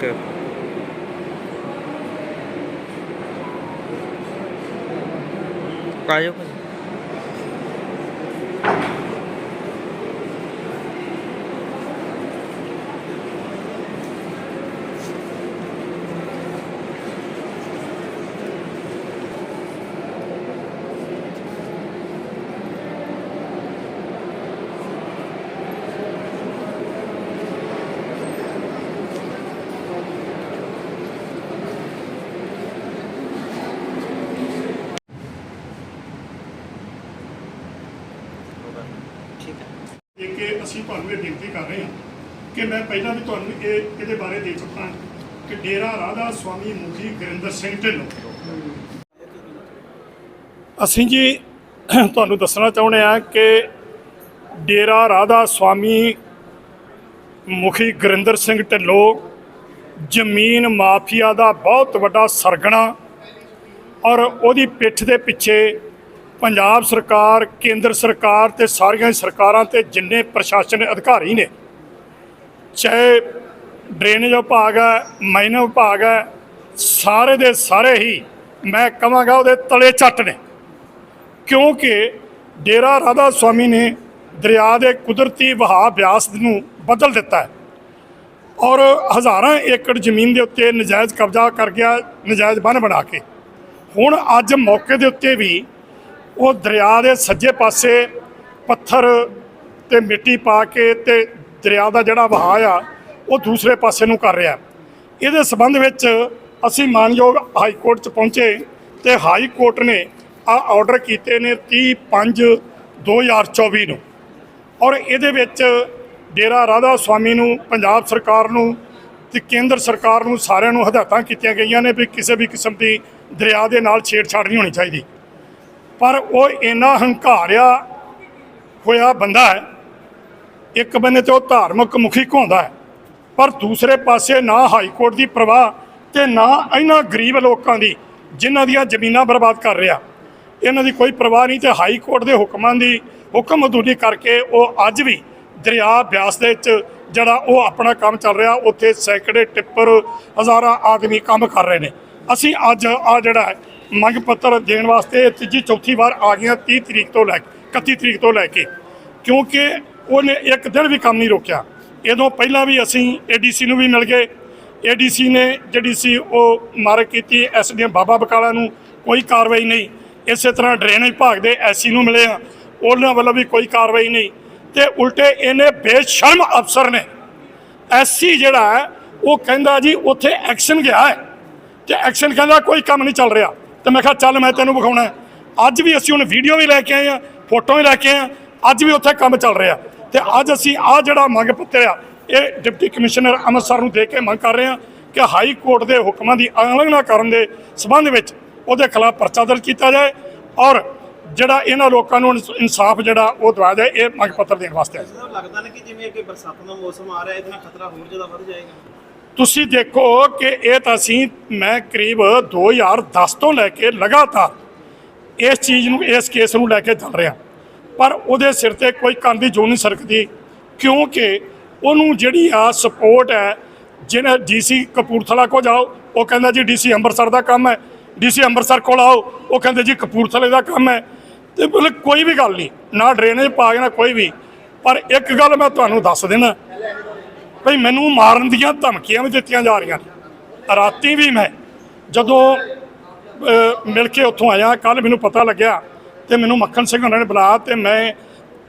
cơm qua giúp mình. ਅਸੀਂ ਤੁਹਾਨੂੰ ਇਹ ਬੇਨਤੀ ਕਰ ਰਹੇ ਹਾਂ ਕਿ ਮੈਂ ਪਹਿਲਾਂ ਵੀ ਤੁਹਾਨੂੰ ਇਹ ਇਹਦੇ ਬਾਰੇ ਦੇ ਚੁੱਕਾ ਕਿ ਡੇਰਾ ਰਾਧਾ ਸਵਾਮੀ ਮੁਖੀ ਗੁਰਿੰਦਰ ਸਿੰਘ ਢਿੱਲੋਂ। ਅਸੀਂ ਜੀ ਤੁਹਾਨੂੰ ਦੱਸਣਾ ਚਾਹੁੰਦੇ ਆ ਕਿ ਡੇਰਾ ਰਾਧਾ ਸਵਾਮੀ ਮੁਖੀ ਗੁਰਿੰਦਰ ਸਿੰਘ ਢਿੱਲੋਂ ਜ਼ਮੀਨ ਮਾਫੀਆ ਦਾ ਬਹੁਤ ਵੱਡਾ ਸਰਗਣਾ ਔਰ ਉਹਦੀ ਪਿੱਠ ਦੇ ਪਿੱਛੇ ਪੰਜਾਬ ਸਰਕਾਰ, ਕੇਂਦਰ ਸਰਕਾਰ ਤੇ ਸਾਰੀਆਂ ਸਰਕਾਰਾਂ ਤੇ ਜਿੰਨੇ ਪ੍ਰਸ਼ਾਸਨ ਅਧਿਕਾਰੀ ਨੇ, ਚਾਹੇ ਡਰੇਨੇਜ ਵਿਭਾਗ ਹੈ ਮਾਈਨਰ ਵਿਭਾਗ ਹੈ, ਸਾਰੇ ਦੇ ਸਾਰੇ ਹੀ ਮੈਂ ਕਹਾਂਗਾ ਉਹਦੇ ਤਲੇ ਚੱਟ ਨੇ। ਕਿਉਂਕਿ ਡੇਰਾ ਰਾਧਾ ਸਵਾਮੀ ਨੇ ਦਰਿਆ ਦੇ ਕੁਦਰਤੀ ਵਹਾਅ ਬਿਆਸ ਨੂੰ ਬਦਲ ਦਿੱਤਾ ਹੈ। ਔਰ ਹਜ਼ਾਰਾਂ ਏਕੜ ਜ਼ਮੀਨ ਦੇ ਉੱਤੇ ਨਜਾਇਜ਼ ਕਬਜ਼ਾ ਕਰ ਗਿਆ, ਨਜਾਇਜ਼ ਬੰਨ ਬਣਾ ਕੇ। ਹੁਣ ਅੱਜ ਮੌਕੇ ਦੇ ਉੱਤੇ ਵੀ ਉਹ ਦਰਿਆ ਦੇ ਸੱਜੇ ਪਾਸੇ ਪੱਥਰ ਤੇ ਮਿੱਟੀ ਪਾ ਕੇ ਤੇ ਦਰਿਆ ਦਾ ਜਿਹੜਾ ਵਹਾਅ ਆ, ਉਹ ਦੂਸਰੇ ਪਾਸੇ ਨੂੰ ਕਰ ਰਿਹਾ। ਇਹਦੇ ਸਬੰਧ ਵਿੱਚ ਅਸੀਂ ਮਾਨਯੋਗ ਹਾਈ ਕੋਰਟ 'ਚ ਪਹੁੰਚੇ ਤੇ ਹਾਈ ਕੋਰਟ ਨੇ ਆ ਆਰਡਰ ਕੀਤੇ ਨੇ 30 5 2024 ਨੂੰ। ਔਰ ਇਹਦੇ ਵਿੱਚ ਡੇਰਾ ਰਾਧਾ ਸਵਾਮੀ ਨੂੰ, ਪੰਜਾਬ ਸਰਕਾਰ ਨੂੰ ਤੇ ਕੇਂਦਰ ਸਰਕਾਰ ਨੂੰ ਸਾਰਿਆਂ ਨੂੰ ਹਦਾਇਤਾਂ ਕੀਤੀਆਂ ਗਈਆਂ ਨੇ ਵੀ ਕਿਸੇ ਵੀ ਕਿਸਮ ਦੀ ਦਰਿਆ ਦੇ ਨਾਲ ਛੇੜਛਾੜ ਨਹੀਂ ਹੋਣੀ ਚਾਹੀਦੀ। ਪਰ ਉਹ ਇੰਨਾ ਹੰਕਾਰਿਆ ਹੋਇਆ ਬੰਦਾ ਹੈ, ਇੱਕ ਬੰਨੇ ਤੇ ਉਹ ਧਾਰਮਿਕ ਮੁਖੀ ਘੁੰਦਾ ਹੈ, ਪਰ ਦੂਸਰੇ ਪਾਸੇ ਨਾ ਹਾਈ ਕੋਰਟ ਦੀ ਪ੍ਰਵਾਹ ਤੇ ਨਾ ਇਹਨਾਂ ਗਰੀਬ ਲੋਕਾਂ ਦੀ ਜਿਨ੍ਹਾਂ ਦੀਆਂ ਜ਼ਮੀਨਾਂ ਬਰਬਾਦ ਕਰ ਰਿਹਾ। ਇਹਨਾਂ ਦੀ ਕੋਈ ਪ੍ਰਵਾਹ ਨਹੀਂ ਤੇ ਹਾਈ ਕੋਰਟ ਦੇ ਹੁਕਮਾਂ ਦੀ ਹੁਕਮ ਅਦੂਲੀ ਕਰਕੇ ਉਹ ਅੱਜ ਵੀ ਦਰਿਆ ਬਿਆਸ ਦੇ ਵਿੱਚ ਜਿਹੜਾ ਉਹ ਆਪਣਾ ਕੰਮ ਚੱਲ ਰਿਹਾ, ਉੱਥੇ ਸੈਂਕੜੇ ਟਿੱਪਰ ਹਜ਼ਾਰਾਂ ਆਦਮੀ ਕੰਮ ਕਰ ਰਹੇ ਨੇ। ਅਸੀਂ ਅੱਜ ਆ ਜਿਹੜਾ ਮੰਗ ਪੱਤਰ ਦੇਣ ਵਾਸਤੇ ਇਹ ਤੀਜੀ ਚੌਥੀ ਵਾਰ ਆ ਗਈਆਂ 30 ਤਰੀਕ ਤੋਂ ਲੈ ਕੇ 31 ਤਰੀਕ ਤੋਂ ਲੈ ਕੇ। ਕਿਉਂਕਿ ਉਹਨੇ ਇੱਕ ਦਿਨ ਵੀ ਕੰਮ ਨਹੀਂ ਰੋਕਿਆ। ਇਹਦੋਂ ਪਹਿਲਾਂ ਵੀ ਅਸੀਂ ਏਡੀਸੀ ਨੂੰ ਵੀ ਮਿਲ ਗਏ। ਏਡੀਸੀ ਨੇ ਜਿਹੜੀ ਸੀ ਉਹ ਮਾਰ ਕੀਤੀ ਐਸਡੀਐਮ ਬਾਬਾ ਬਕਾਲਾ ਨੂੰ, ਕੋਈ ਕਾਰਵਾਈ ਨਹੀਂ। ਇਸੇ ਤਰ੍ਹਾਂ ਡਰੇਨੇਜ ਵਿਭਾਗ ਦੇ ਐਸੀ ਨੂੰ ਮਿਲੇ ਆ। ਉਹਨਾਂ ਵੱਲੋਂ ਵੀ ਕੋਈ ਕਾਰਵਾਈ ਨਹੀਂ। ਤੇ ਉਲਟੇ ਇਹਨੇ ਬੇਸ਼ਰਮ ਅਫਸਰ ਨੇ। ਐਸੀ ਜਿਹੜਾ ਉਹ ਕਹਿੰਦਾ ਜੀ, ਉੱਥੇ ਐਕਸ਼ਨ ਗਿਆ ਹੈ। ਤੇ ਐਕਸ਼ਨ ਕਹਿੰਦਾ ਕੋਈ ਕੰਮ ਨਹੀਂ ਚੱਲ ਰਿਹਾ। ਤੇ ਮੈਂ ਕਿਹਾ ਚੱਲ ਮੈਂ ਤੈਨੂੰ ਵਿਖਾਉਣਾ ਅੱਜ ਵੀ ਅਸੀਂ ਹੁਣ ਵੀਡੀਓ ਵੀ ਲੈ ਕੇ ਆਏ ਆ ਫੋਟੋ ਵੀ ਲੈ ਕੇ ਆਏ ਆ ਅੱਜ ਵੀ ਉੱਥੇ ਕੰਮ ਚੱਲ ਰਿਹਾ। ਤੇ ਅੱਜ ਅਸੀਂ ਆ ਜਿਹੜਾ ਮੰਗ ਪੱਤਰ ਆ, ਇਹ ਡਿਪਟੀ ਕਮਿਸ਼ਨਰ ਅੰਮ੍ਰਿਤਸਰ ਨੂੰ ਦੇ ਕੇ ਮੰਗ ਕਰ ਰਹੇ ਆ ਕਿ ਹਾਈ ਕੋਰਟ ਦੇ ਹੁਕਮਾਂ ਦੀ ਉਲੰਘਣਾ ਕਰਨ ਦੇ ਸਬੰਧ ਵਿੱਚ ਉਹਦੇ ਖਿਲਾਫ ਪਰਚਾ ਦਰਜ ਕੀਤਾ ਜਾਏ ਔਰ ਜਿਹੜਾ ਇਹਨਾਂ ਲੋਕਾਂ ਨੂੰ ਇਨਸਾਫ ਜਿਹੜਾ ਉਹ ਦਵਾਇਆ ਜਾਏ, ਇਹ ਮੰਗ ਪੱਤਰ ਦੇਣ ਵਾਸਤੇ ਲੱਗਦਾ ਨਾ ਕਿ ਜਿਵੇਂ ਕਿ ਬਰਸਾਤਾਂ ਦਾ ਮੌਸਮ ਆ ਰਿਹਾ, ਇਹਦੇ ਨਾਲ ਖਤਰਾ ਹੋਰ ਜ਼ਿਆਦਾ ਵੱਧ ਜਾਏਗਾ। ਤੁਸੀਂ ਦੇਖੋ ਕਿ ਇਹ ਤਾਂ ਅਸੀਂ, ਮੈਂ ਕਰੀਬ 2010 ਤੋਂ ਲੈ ਕੇ ਲਗਾਤਾਰ ਇਸ ਚੀਜ਼ ਨੂੰ, ਇਸ ਕੇਸ ਨੂੰ ਲੈ ਕੇ ਚੱਲ ਰਿਹਾ। ਪਰ ਉਹਦੇ ਸਿਰ ਤੇ ਕੋਈ ਕੰਨ ਦੀ ਜੂ ਨਹੀਂ ਸਰਕਦੀ, ਕਿਉਂਕਿ ਉਹਨੂੰ ਜਿਹੜੀ ਆ ਸਪੋਰਟ ਹੈ, ਜਿਹਨੇ ਡੀਸੀ ਕਪੂਰਥਲਾ ਕੋ ਜਾਓ, ਉਹ ਕਹਿੰਦਾ ਜੀ ਡੀਸੀ ਅੰਮ੍ਰਿਤਸਰ ਦਾ ਕੰਮ ਹੈ। ਡੀਸੀ ਅੰਮ੍ਰਿਤਸਰ ਕੋਲ ਆਓ, ਉਹ ਕਹਿੰਦੇ ਜੀ ਕਪੂਰਥਲੇ ਦਾ ਕੰਮ ਹੈ। ਤੇ ਮਤਲਬ ਕੋਈ ਵੀ ਗੱਲ ਨਹੀਂ, ਨਾ ਡਰੇਨੇਜ ਪਾ ਕੇ ਨਾ ਕੋਈ ਵੀ। ਪਰ ਇੱਕ ਗੱਲ ਮੈਂ ਤੁਹਾਨੂੰ ਦੱਸ ਦੇਣਾ ਭਈ ਮੈਨੂੰ ਮਾਰਨ ਦੀਆਂ ਧਮਕੀਆਂ ਵੀ ਦਿੱਤੀਆਂ ਜਾ ਰਹੀਆਂ ਨੇ। ਰਾਤੀ ਵੀ ਮੈਂ ਜਦੋਂ ਮਿਲ ਕੇ ਉੱਥੋਂ ਆਇਆ ਕੱਲ ਮੈਨੂੰ ਪਤਾ ਲੱਗਿਆ ਤੇ ਮੈਨੂੰ ਮੱਖਣ ਸਿੰਘ ਉਹਨਾਂ ਨੇ ਬੁਲਾਇਆ ਤੇ ਮੈਂ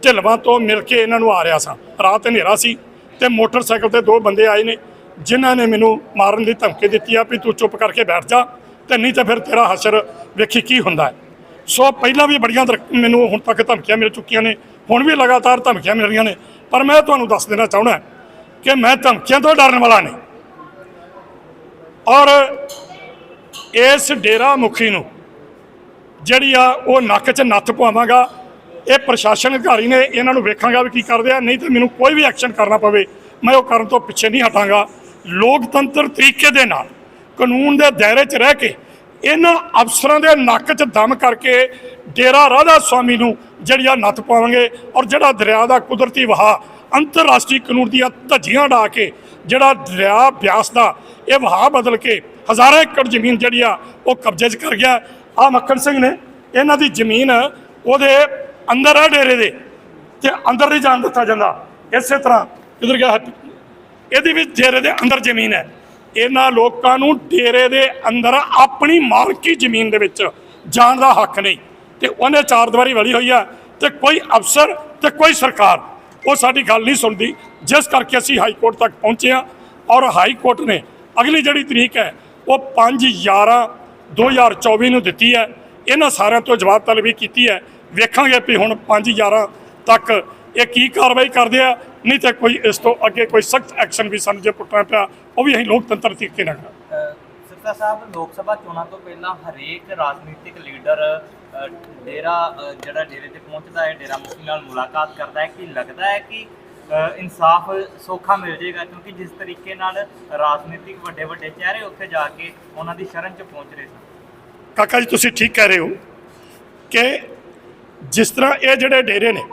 ਢਿਲਵਾਂ ਤੋਂ ਮਿਲ ਕੇ ਇਹਨਾਂ ਨੂੰ ਆ ਰਿਹਾ ਸਾਂ। ਰਾਤ ਹਨੇਰਾ ਸੀ ਤੇ ਮੋਟਰਸਾਈਕਲ ਤੇ ਦੋ ਬੰਦੇ ਆਏ ਨੇ, ਜਿਨ੍ਹਾਂ ਨੇ ਮੈਨੂੰ ਮਾਰਨ ਦੀ ਧਮਕੀ ਦਿੱਤੀ ਆ ਵੀ ਤੂੰ ਚੁੱਪ ਕਰਕੇ ਬੈਠ ਜਾ ਤੇ ਨਹੀਂ ਤਾਂ ਫਿਰ ਤੇਰਾ ਹਸ਼ਰ ਵੇਖੀ ਕੀ ਹੁੰਦਾ ਹੈ। ਸੋ ਪਹਿਲਾਂ ਵੀ ਬੜੀਆਂ ਦਰ- ਮੈਨੂੰ ਹੁਣ ਤੱਕ ਧਮਕੀਆਂ ਮਿਲ ਚੁੱਕੀਆਂ ਨੇ, ਹੁਣ ਵੀ ਲਗਾਤਾਰ ਧਮਕੀਆਂ ਮਿਲ ਰਹੀਆਂ ਨੇ, ਪਰ ਮੈਂ ਤੁਹਾਨੂੰ ਦੱਸ ਦੇਣਾ ਚਾਹੁੰਦਾ ਕਿ ਮੈਂ ਧਮਕੀਆਂ ਤੋਂ ਡਰਨ ਵਾਲਾ ਨਹੀਂ। ਔਰ ਇਸ ਡੇਰਾ ਮੁਖੀ ਨੂੰ ਜਿਹੜੀ ਆ ਉਹ ਨੱਕ 'ਚ ਨੱਥ ਪਵਾਵਾਂਗਾ, ਇਹ ਪ੍ਰਸ਼ਾਸਨ ਅਧਿਕਾਰੀ ਨੇ ਇਹਨਾਂ ਨੂੰ ਵੇਖਾਂਗਾ ਵੀ ਕੀ ਕਰਦੇ ਆ, ਨਹੀਂ ਤੇ ਮੈਨੂੰ ਕੋਈ ਵੀ ਐਕਸ਼ਨ ਕਰਨਾ ਪਵੇ, ਮੈਂ ਉਹ ਕਰਨ ਤੋਂ ਪਿੱਛੇ ਨਹੀਂ ਹਟਾਂਗਾ। ਲੋਕਤੰਤਰ ਤਰੀਕੇ ਦੇ ਨਾਲ, ਕਾਨੂੰਨ ਦੇ ਦਾਇਰੇ 'ਚ ਰਹਿ ਕੇ ਇਹਨਾਂ ਅਫਸਰਾਂ ਦੇ ਨੱਕ 'ਚ ਦਮ ਕਰਕੇ ਡੇਰਾ ਰਾਧਾ ਸਵਾਮੀ ਨੂੰ ਜਿਹੜੀ ਆ ਨੱਥ ਪਾਵਾਂਗੇ ਔਰ ਜਿਹੜਾ ਦਰਿਆ ਦਾ ਕੁਦਰਤੀ ਵਹਾਅ ਅੰਤਰਰਾਸ਼ਟਰੀ ਕਾਨੂੰਨ ਦੀਆਂ ਧੱਜੀਆਂ ਢਾ ਕੇ ਜਿਹੜਾ ਦਰਿਆ ਬਿਆਸ ਦਾ ਇਹ ਵਹਾਅ ਬਦਲ ਕੇ ਹਜ਼ਾਰਾਂ ਏਕੜ ਜ਼ਮੀਨ ਜਿਹੜੀ ਆ ਉਹ ਕਬਜ਼ੇ 'ਚ ਕਰ ਗਿਆ। ਆ ਮੱਖਣ ਸਿੰਘ ਨੇ ਇਹਨਾਂ ਦੀ ਜ਼ਮੀਨ ਉਹਦੇ ਅੰਦਰ ਆ ਡੇਰੇ ਦੇ ਤੇ ਅੰਦਰ ਨਹੀਂ ਜਾਣ ਦਿੱਤਾ ਜਾਂਦਾ। ਇਸੇ ਤਰ੍ਹਾਂ ਕਿਧਰ ਗਿਆ ਹੱਥ? ਇਹਦੀ ਵੀ ਡੇਰੇ ਦੇ ਅੰਦਰ ਜ਼ਮੀਨ ਹੈ। ਇਹਨਾਂ ਲੋਕਾਂ ਨੂੰ ਡੇਰੇ ਦੇ ਅੰਦਰ ਆਪਣੀ ਮਾਲਕੀ ਜ਼ਮੀਨ ਦੇ ਵਿੱਚ ਜਾਣ ਦਾ ਹੱਕ ਨਹੀਂ। ਤੇ ਉਹਨੇ ਚਾਰ ਦੀਵਾਰੀ ਵਲੀ ਹੋਈ ਆ ਤੇ ਕੋਈ ਅਫਸਰ ਤੇ ਕੋਈ ਸਰਕਾਰ ਉਹ ਸਾਡੀ ਗੱਲ ਨਹੀਂ ਸੁਣਦੀ। ਜਿਸ ਕਰਕੇ ਅਸੀਂ ਹਾਈ ਕੋਰਟ ਤੱਕ ਪਹੁੰਚੇ ਆ ਔਰ ਹਾਈ ਕੋਰਟ ਨੇ ਅਗਲੀ ਜਿਹੜੀ ਤਰੀਕ ਹੈ, ਉਹ 5 11 2024 ਨੂੰ ਦਿੱਤੀ ਹੈ। ਇਹਨਾਂ ਸਾਰਿਆਂ ਤੋਂ ਜਵਾਬ ਤਲਬੀ ਕੀਤੀ ਹੈ। ਵੇਖਾਂਗੇ ਵੀ ਹੁਣ 5 11 ਤੱਕ ਇਹ ਕੀ ਕਾਰਵਾਈ ਕਰਦੇ ਆ। ਨਹੀਂ ਤੇ ਕੋਈ ਇਸ ਤੋਂ ਅੱਗੇ ਕੋਈ ਸਖਤ ਐਕਸ਼ਨ ਵੀ ਸਾਨੂੰ ਜੇ ਪੁੱਟਣਾ ਪਿਆ, ਉਹ ਵੀ ਅਸੀਂ ਲੋਕਤੰਤਰ ਤਰੀਕੇ ਨਾਲ ਸਿਰਸਾ ਸਾਹਿਬ, ਲੋਕ ਸਭਾ ਚੋਣਾਂ ਤੋਂ ਪਹਿਲਾਂ ਹਰੇਕ ਰਾਜਨੀਤਿਕ ਲੀਡਰ ਡੇਰਾ ਜਿਹੜਾ ਡੇਰੇ ਤੇ ਪਹੁੰਚਦਾ ਹੈ, ਡੇਰਾ ਮੁਖੀ ਨਾਲ ਮੁਲਾਕਾਤ ਕਰਦਾ ਹੈ ਕਿ ਲੱਗਦਾ ਹੈ ਕਿ ਇਨਸਾਫ ਸੌਖਾ ਮਿਲ ਜਾਏਗਾ ਕਿਉਂਕਿ ਜਿਸ ਤਰੀਕੇ ਨਾਲ ਰਾਜਨੀਤਿਕ ਵੱਡੇ ਵੱਡੇ ਚਿਹਰੇ ਉੱਥੇ ਜਾ ਕੇ ਉਹਨਾਂ ਦੀ ਸ਼ਰਨ 'ਚ ਪਹੁੰਚ ਰਹੇ ਸਨ। ਕਾਕਾ ਜੀ, ਤੁਸੀਂ ਠੀਕ ਕਹਿ ਰਹੇ ਹੋ ਕਿ ਜਿਸ ਤਰ੍ਹਾਂ ਇਹ ਜਿਹੜੇ ਡੇਰੇ ਨੇ,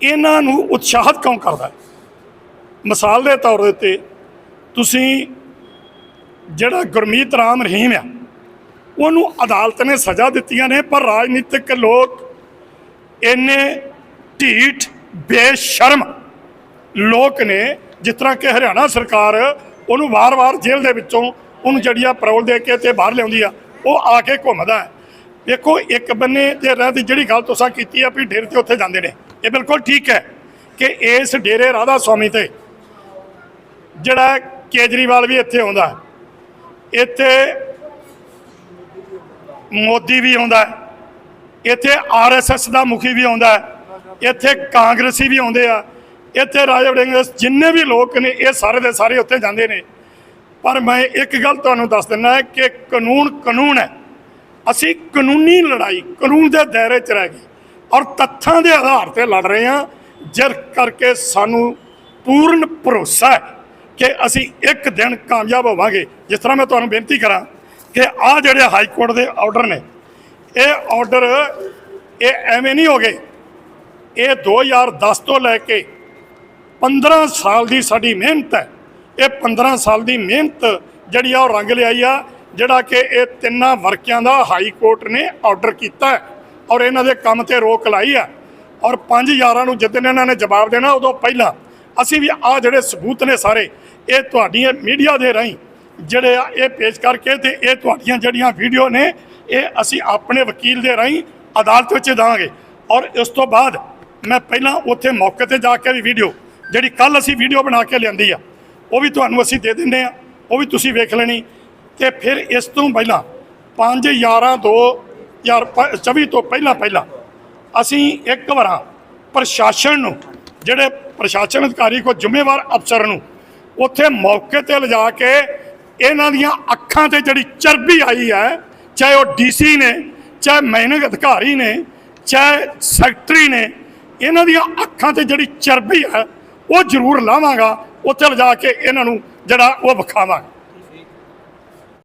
ਇਹਨਾਂ ਨੂੰ ਉਤਸ਼ਾਹਿਤ ਕਿਉਂ ਕਰਦਾ ਹੈ? ਮਿਸਾਲ ਦੇ ਤੌਰ ਦੇ ਉੱਤੇ ਤੁਸੀਂ ਜਿਹੜਾ ਗੁਰਮੀਤ ਰਾਮ ਰਹੀਮ ਆ ਉਹਨੂੰ ਅਦਾਲਤ ਨੇ ਸਜ਼ਾ ਦਿੱਤੀਆਂ ਨੇ, ਪਰ ਰਾਜਨੀਤਿਕ ਲੋਕ ਇੰਨੇ ਢੀਠ, ਬੇਸ਼ਰਮ ਲੋਕ ਨੇ, ਜਿਸ ਤਰ੍ਹਾਂ ਕਿ ਹਰਿਆਣਾ ਸਰਕਾਰ ਉਹਨੂੰ ਵਾਰ-ਵਾਰ ਜੇਲ੍ਹ ਦੇ ਵਿੱਚੋਂ ਉਹਨੂੰ ਜਿਹੜੀ ਆ ਪੈਰੋਲ ਦੇ ਕੇ ਤੇ ਬਾਹਰ ਲਿਆਉਂਦੀ ਆ, ਉਹ ਆ ਕੇ ਘੁੰਮਦਾ ਹੈ। ਵੇਖੋ, ਇੱਕ ਬੰਨੇ ਤੇ ਰਹਿ ਦੀ ਜਿਹੜੀ ਗੱਲ ਤੁਸੀਂ ਕੀਤੀ ਆ ਵੀ ਡੇਰੇ ਤੇ ਉੱਥੇ ਜਾਂਦੇ ਨੇ। ਇਹ ਬਿਲਕੁਲ ਠੀਕ ਹੈ ਕਿ ਇਸ ਡੇਰੇ ਰਾਧਾ ਸਵਾਮੀ ਤੇ ਜਿਹੜਾ ਕੇਜਰੀਵਾਲ ਵੀ ਇੱਥੇ ਆਉਂਦਾ, ਇੱਥੇ ਮੋਦੀ ਵੀ ਆਉਂਦਾ ਹੈ, ਇੱਥੇ ਆਰਐਸਐਸ ਦਾ ਮੁਖੀ ਵੀ ਆਉਂਦਾ ਇੱਥੇ ਕਾਂਗਰਸੀ ਵੀ ਆਉਂਦੇ ਆ, ਇੱਥੇ ਰਾਜਾ ਵੜਿੰਗ ਜਿੰਨੇ ਵੀ ਲੋਕ ਨੇ, ਇਹ ਸਾਰੇ ਦੇ ਸਾਰੇ ਉੱਥੇ ਜਾਂਦੇ ਨੇ। ਪਰ ਮੈਂ ਇੱਕ ਗੱਲ ਤੁਹਾਨੂੰ ਦੱਸ ਦਿੰਦਾ ਕਿ ਕਾਨੂੰਨ ਕਾਨੂੰਨ ਹੈ। ਅਸੀਂ ਕਾਨੂੰਨੀ ਲੜਾਈ, ਕਾਨੂੰਨ ਦੇ ਦਾਇਰੇ 'ਚ ਰਹਿ ਗਏ ਔਰ ਤੱਥਾਂ ਦੇ ਆਧਾਰ ਤੇ ਲੜ ਰਹੇ ਹਾਂ, ਜਿਸ ਕਰਕੇ ਸਾਨੂੰ ਪੂਰਨ ਭਰੋਸਾ ਹੈ ਕਿ ਅਸੀਂ ਇੱਕ ਦਿਨ ਕਾਮਯਾਬ ਹੋਵਾਂਗੇ। ਜਿਸ ਤਰ੍ਹਾਂ ਮੈਂ ਤੁਹਾਨੂੰ ਬੇਨਤੀ ਕਰਾਂ ਕਿ ਆਹ ਜਿਹੜੇ ਹਾਈ ਕੋਰਟ ਦੇ ਆਰਡਰ ਨੇ, ਇਹ ਆਰਡਰ ਇਹ ਐਵੇਂ ਨਹੀਂ ਹੋ ਗਏ। ਇਹ 2010 ਤੋਂ ਲੈ ਕੇ 15 ਸਾਲ ਦੀ ਸਾਡੀ ਮਿਹਨਤ ਹੈ। ਇਹ 15 ਸਾਲ ਦੀ ਮਿਹਨਤ ਜਿਹੜੀ ਆ ਉਹ ਰੰਗ ਲਿਆਈ ਆ, ਜਿਹੜਾ ਕਿ ਇਹ ਤਿੰਨਾਂ ਵਰਕਿਆਂ ਦਾ ਹਾਈ ਕੋਰਟ ਨੇ ਆਰਡਰ ਕੀਤਾ ਔਰ ਇਹਨਾਂ ਦੇ ਕੰਮ ਤੇ ਰੋਕ ਲਾਈ ਆ। ਔਰ 5 11 ਨੂੰ ਜਿੱਦਣ ਇਹਨਾਂ ਨੇ ਜਵਾਬ ਦੇਣਾ, ਉਦੋਂ ਪਹਿਲਾਂ ਅਸੀਂ ਵੀ ਆ ਜਿਹੜੇ ਸਬੂਤ ਨੇ ਸਾਰੇ, ਇਹ ਤੁਹਾਡੀਆਂ ਮੀਡੀਆ ਦੇ ਰਾਹੀਂ ਜਿਹੜੇ ਆ, ਇਹ ਪੇਸ਼ ਕਰਕੇ ਤੇ ਇਹ ਤੁਹਾਡੀਆਂ ਜਿਹੜੀਆਂ ਵੀਡੀਓ ਨੇ, ਇਹ ਅਸੀਂ ਆਪਣੇ ਵਕੀਲ ਦੇ ਰਾਹੀਂ ਅਦਾਲਤ ਵਿੱਚ ਦਾਂਗੇ ਔਰ ਇਸ ਤੋਂ ਬਾਅਦ ਮੈਂ ਪਹਿਲਾਂ ਉੱਥੇ ਮੌਕੇ ਤੇ ਜਾ ਕੇ ਵੀ ਵੀਡੀਓ, ਜਿਹੜੀ ਕੱਲ ਅਸੀਂ ਵੀਡੀਓ ਬਣਾ ਕੇ ਲਿਆਂਦੀ ਆ, ਉਹ ਵੀ ਤੁਹਾਨੂੰ ਅਸੀਂ ਦੇ ਦਿੰਦੇ ਆ, ਉਹ ਵੀ ਤੁਸੀਂ ਵੇਖ ਲੈਣੀ। ਤੇ ਫਿਰ ਇਸ ਤੋਂ ਪਹਿਲਾਂ 5 11 2 24 ਤੋਂ ਪਹਿਲਾਂ ਪਹਿਲਾਂ ਅਸੀਂ ਇੱਕ ਵਾਰਾਂ ਪ੍ਰਸ਼ਾਸਨ ਨੂੰ, ਜਿਹੜੇ ਪ੍ਰਸ਼ਾਸਨ ਅਧਿਕਾਰੀ ਕੋ ਜ਼ਿੰਮੇਵਾਰ ਅਫਸਰ ਨੂੰ, ਉੱਥੇ ਮੌਕੇ ਤੇ ਲਿਜਾ ਕੇ ਇਹਨਾਂ ਦੀਆਂ ਅੱਖਾਂ ਤੇ ਜਿਹੜੀ ਚਰਬੀ ਆਈ ਹੈ, ਚਾਹੇ ਉਹ ਡੀਸੀ ਨੇ, ਚਾਹੇ ਮੈਨੇਜ ਅਧਿਕਾਰੀ ਨੇ, ਚਾਹੇ ਸੈਕਟਰੀ ਨੇ, ਇਹਨਾਂ ਦੀਆਂ ਅੱਖਾਂ ਤੇ ਜਿਹੜੀ ਚਰਬੀ ਹੈ, ਉਹ ਜ਼ਰੂਰ ਲਾਵਾਂਗਾ, ਉੱਥੇ ਲਿਜਾ ਕੇ ਇਹਨਾਂ ਨੂੰ ਜਿਹੜਾ ਉਹ ਵਿਖਾਵਾਂਗਾ।